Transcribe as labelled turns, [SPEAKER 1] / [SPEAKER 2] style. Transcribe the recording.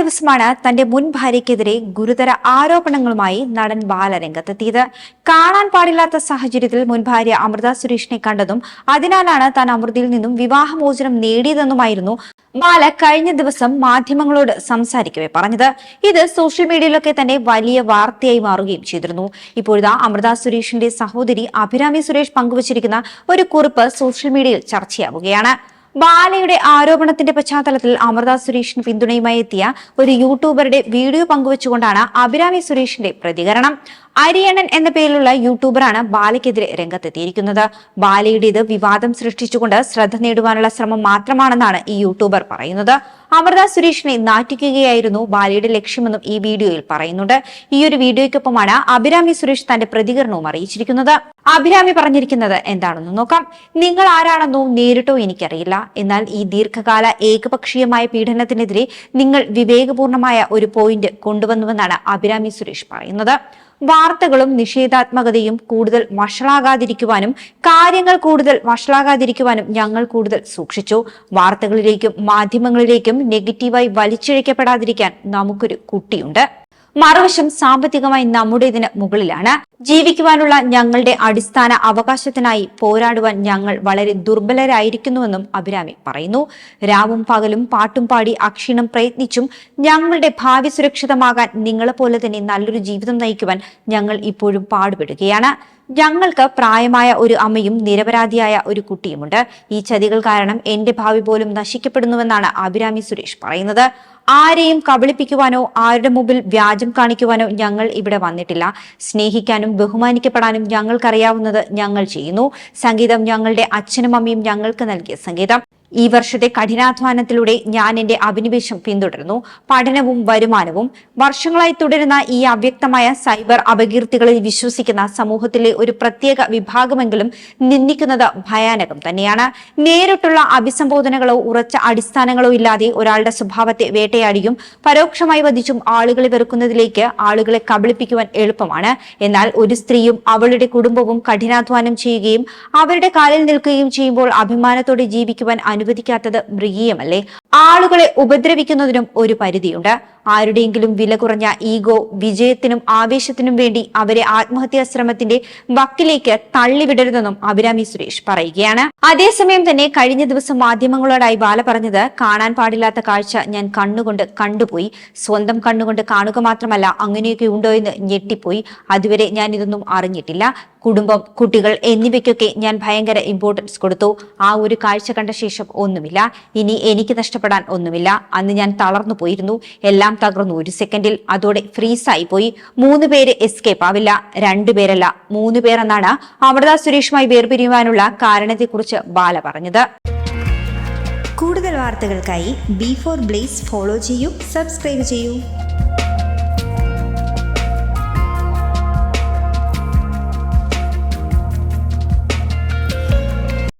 [SPEAKER 1] ദിവസമാണ് തന്റെ മുൻ ഭാര്യയ്ക്കെതിരെ ഗുരുതര ആരോപണങ്ങളുമായി നടൻ ബാല രംഗത്തെത്തിയത്. കാണാൻ പാടില്ലാത്ത സാഹചര്യത്തിൽ മുൻ ഭാര്യ അമൃത സുരേഷിനെ കണ്ടതും അതിനാലാണ് താൻ അമൃതയിൽ നിന്നും വിവാഹമോചനം നേടിയതെന്നുമായിരുന്നു ബാല കഴിഞ്ഞ ദിവസം മാധ്യമങ്ങളോട് സംസാരിക്കവേ പറഞ്ഞത്. ഇത് സോഷ്യൽ മീഡിയയിലൊക്കെ തന്നെ വലിയ വാർത്തയായി മാറുകയും ചെയ്തിരുന്നു. ഇപ്പോഴിതാ അമൃത സുരേഷിന്റെ സഹോദരി അഭിരാമി സുരേഷ് പങ്കുവച്ചിരിക്കുന്ന ഒരു കുറിപ്പ് സോഷ്യൽ മീഡിയയിൽ ചർച്ചയാവുകയാണ്. ബാലയുടെ ആരോപണത്തിന്റെ പശ്ചാത്തലത്തിൽ അമൃത സുരേഷിന് പിന്തുണയുമായി എത്തിയ ഒരു യൂട്യൂബറുടെ വീഡിയോ പങ്കുവച്ചുകൊണ്ടാണ് അഭിരാമി സുരേഷിന്റെ പ്രതികരണം. അരിയണൻ എന്ന പേരിലുള്ള യൂട്യൂബറാണ് ബാലയ്ക്കെതിരെ രംഗത്തെത്തിയിരിക്കുന്നത്. ബാലയുടേത് വിവാദം സൃഷ്ടിച്ചുകൊണ്ട് ശ്രദ്ധ നേടുവാനുള്ള ശ്രമം മാത്രമാണെന്നാണ് ഈ യൂട്യൂബർ പറയുന്നത്. അമൃത സുരേഷിനെ നാറ്റിക്കുകയായിരുന്നു ബാലയുടെ ലക്ഷ്യമെന്നും ഈ വീഡിയോയിൽ പറയുന്നുണ്ട്. ഈ ഒരു വീഡിയോയ്ക്കൊപ്പമാണ് അഭിരാമി സുരേഷ് തന്റെ പ്രതികരണവും അറിയിച്ചിരിക്കുന്നത്. അഭിരാമി പറഞ്ഞിരിക്കുന്നത് എന്താണെന്ന് നോക്കാം. നിങ്ങൾ ആരാണെന്നോ നേരിട്ടോ എനിക്കറിയില്ല. എന്നാൽ ഈ ദീർഘകാല ഏകപക്ഷീയമായ പീഡനത്തിനെതിരെ നിങ്ങൾ വിവേകപൂർണമായ ഒരു പോയിന്റ് കൊണ്ടുവന്നുവെന്നാണ് അഭിരാമി സുരേഷ് പറയുന്നത്. വാർത്തകളും നിഷേധാത്മകതയും കൂടുതൽ വഷളാകാതിരിക്കുവാനും കാര്യങ്ങൾ കൂടുതൽ വഷളാകാതിരിക്കുവാനും ഞങ്ങൾ കൂടുതൽ സൂക്ഷിച്ചു. വാർത്തകളിലേക്കും മാധ്യമങ്ങളിലേക്കും നെഗറ്റീവായി വലിച്ചിഴക്കപ്പെടാതിരിക്കാൻ നമുക്കൊരു കുട്ടിയുണ്ട്. മറുവശം സാമ്പത്തികമായി നമ്മുടേതിന് മുകളിലാണ്. ജീവിക്കുവാനുള്ള ഞങ്ങളുടെ അടിസ്ഥാന അവകാശത്തിനായി പോരാടുവാൻ ഞങ്ങൾ വളരെ ദുർബലരായിരിക്കുന്നുവെന്നും അഭിരാമി പറയുന്നു. രാവും പകലും പാട്ടും പാടി അക്ഷീണം പ്രയത്നിച്ചും ഞങ്ങളുടെ ഭാവി സുരക്ഷിതമാകാൻ നിങ്ങളെപ്പോലെ തന്നെ നല്ലൊരു ജീവിതം നയിക്കുവാൻ ഞങ്ങൾ ഇപ്പോഴും പാടുപെടുകയാണ്. ഞങ്ങൾക്ക് പ്രായമായ ഒരു അമ്മയും നിരപരാധിയായ ഒരു കുട്ടിയുമുണ്ട്. ഈ ചതികൾ കാരണം എന്റെ ഭാവി പോലും നശിക്കപ്പെടുന്നുവെന്നാണ് അഭിരാമി സുരേഷ് പറയുന്നത്. ആരെയും കബളിപ്പിക്കുവാനോ ആരുടെ മുമ്പിൽ വ്യാജം കാണിക്കുവാനോ ഞങ്ങൾ ഇവിടെ വന്നിട്ടില്ല. സ്നേഹിക്കാനും ബഹുമാനിക്കപ്പെടാനും ഞങ്ങൾക്കറിയാവുന്നത് ഞങ്ങൾ ചെയ്യുന്നു. സംഗീതം ഞങ്ങളുടെ അച്ഛനും അമ്മയും ഞങ്ങൾക്ക് നൽകിയ സംഗീതം. ഈ വർഷത്തെ കഠിനാധ്വാനത്തിലൂടെ ഞാൻ എന്റെ അഭിനിവേശം പിന്തുടരുന്നു. പഠനവും വരുമാനവും വർഷങ്ങളായി തുടരുന്ന ഈ അവ്യക്തമായ സൈബർ അപകീർത്തികളിൽ വിശ്വസിക്കുന്ന സമൂഹത്തിലെ ഒരു പ്രത്യേക വിഭാഗമെങ്കിലും നിന്ദിക്കുന്നത് ഭയാനകം തന്നെയാണ്. നേരിട്ടുള്ള അഭിസംബോധനകളോ ഉറച്ച അടിസ്ഥാനങ്ങളോ ഇല്ലാതെ ഒരാളുടെ സ്വഭാവത്തെ വേട്ടയാടിയും പരോക്ഷമായി വധിച്ചും ആളുകളെ വെറുക്കുന്നതിലേക്ക് ആളുകളെ കബളിപ്പിക്കുവാൻ എളുപ്പമാണ്. എന്നാൽ ഒരു സ്ത്രീയും അവളുടെ കുടുംബവും കഠിനാധ്വാനം ചെയ്യുകയും അവരുടെ കാലിൽ നിൽക്കുകയും ചെയ്യുമ്പോൾ അഭിമാനത്തോടെ ജീവിക്കുവാൻ അനുവദിക്കാത്തത് മൃഗീയമല്ലേ ആളുകളെ ഉപദ്രവിക്കുന്നതിനും ഒരു പരിധിയുണ്ട്. ആരുടെയെങ്കിലും വില കുറഞ്ഞ ഈഗോ വിജയത്തിനും ആവേശത്തിനും വേണ്ടി അവരെ ആത്മഹത്യാ ശ്രമത്തിന്റെ വക്കിലേക്ക് തള്ളിവിടരുതെന്നും അഭിരാമി സുരേഷ് പറയുകയാണ്. അതേസമയം തന്നെ കഴിഞ്ഞ ദിവസം മാധ്യമങ്ങളോടായി ബാല പറഞ്ഞത് കാണാൻ പാടില്ലാത്ത കാഴ്ച ഞാൻ കണ്ണുകൊണ്ട് കണ്ടുപോയി. സ്വന്തം കണ്ണുകൊണ്ട് കാണുക മാത്രമല്ല അങ്ങനെയൊക്കെ ഉണ്ടോ എന്ന് ഞെട്ടിപ്പോയി. അതുവരെ ഞാൻ ഇതൊന്നും അറിഞ്ഞിട്ടില്ല. കുടുംബം കുട്ടികൾ എന്നിവയ്ക്കൊക്കെ ഞാൻ ഭയങ്കര ഇമ്പോർട്ടൻസ് കൊടുത്തു. ആ ഒരു കാഴ്ച കണ്ട ശേഷം ഒന്നുമില്ല. ഇനി എനിക്ക് നഷ്ടപ്പെടാൻ ഒന്നുമില്ല. അന്ന് ഞാൻ തളർന്നു പോയിരുന്നു. എല്ലാം തകർന്നു. ഒരു സെക്കൻഡിൽ അതോടെ ഫ്രീസായി പോയി. മൂന്ന് പേര് എസ്കേപ്പ് ആവില്ല. രണ്ടുപേരല്ല മൂന്ന് പേരെന്നാണ് അമൃത സുരേഷുമായി വേർപിരിയുവാനുള്ള കാരണത്തെക്കുറിച്ച് ബാല പറഞ്ഞത്.
[SPEAKER 2] കൂടുതൽ വാർത്തകൾക്കായി ബി ഫോർ ബ്ലേസ് ഫോളോ ചെയ്യൂ സബ്സ്ക്രൈബ് ചെയ്യൂ.